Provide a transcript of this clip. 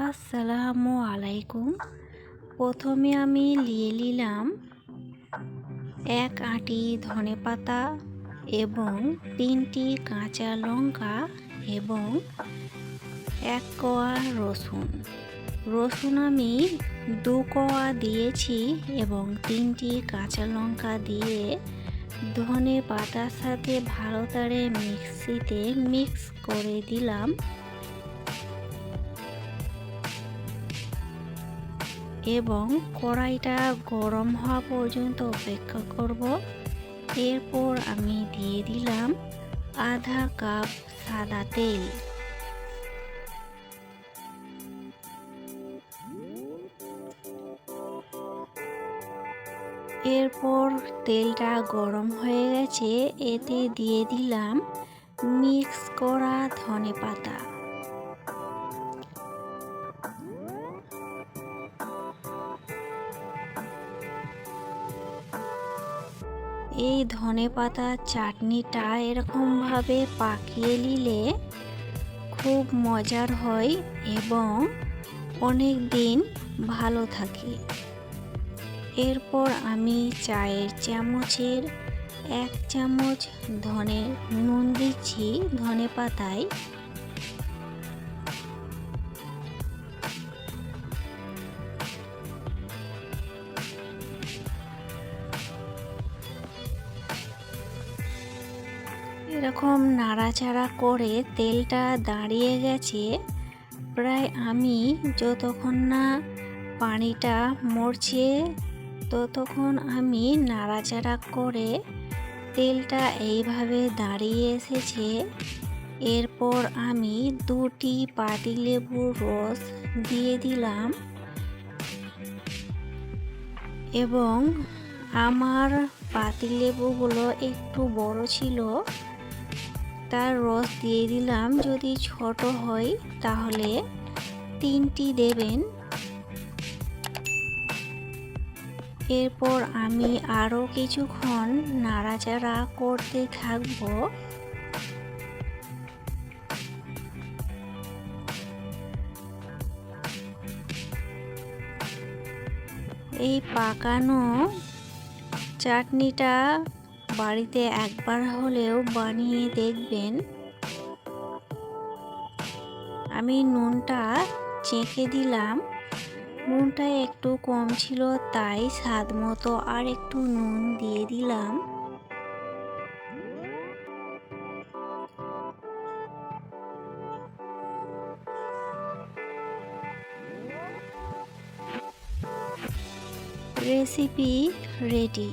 আসসালামু আলাইকুম প্রথমে আমি নিয়ে নিলাম এক আঁটি ধনেপাতা এবং তিনটি কাঁচা লঙ্কা এবং এক কোয়া রসুন। রসুন আমি দু কোয়া দিয়েছি এবং তিনটি কাঁচা লঙ্কা দিয়ে ধনে পাতার সাথে ভালো করে মিক্সিতে মিক্স করে দিলাম। এবং কড়াইটা গরম হওয়া পর্যন্ত অপেক্ষা করব। এরপর আমি দিয়ে দিলাম আধা কাপ সাদা তেল। এরপর তেলটা গরম হয়ে গেছে, এতে দিয়ে দিলাম মিক্স করা ধনে পাতা এই ধনে পাতার চাটনিটা এরকমভাবে পাকিয়ে নিলে খুব মজার হয় এবং অনেক দিন ভালো থাকে। এরপর আমি চায়ের চামচের এক চামচ ধনে নুন দিচ্ছি ধনে পাতায়। এরকম নাড়াচাড়া করে তেলটা দাঁড়িয়ে গেছে, প্রায় আমি যতক্ষণ না পানিটা মরছে ততক্ষণ আমি নাড়াচাড়া করে তেলটা এইভাবে দাঁড়িয়ে এসেছে। এরপর আমি দুটি পাতিলেবুর রস দিয়ে দিলাম এবং আমার পাতিলেবুগুলো একটু বড় ছিল। তার রস দিয়ে দিলাম। যদি ছোট হয়, তাহলে তিনটি দেবেন। এরপর আমি আরও কিছুক্ষণ নাড়াচাড়া করতে থাকব। এই পাকানো চাটনিটা বাড়িতে একবার হলেও বানিয়ে দেখবেন। আমি নুনটা চেঁকে দিলাম। নুনটা একটু কম ছিল, তাই স্বাদ মতো আর একটু নুন দিয়ে দিলাম। Recipe ready.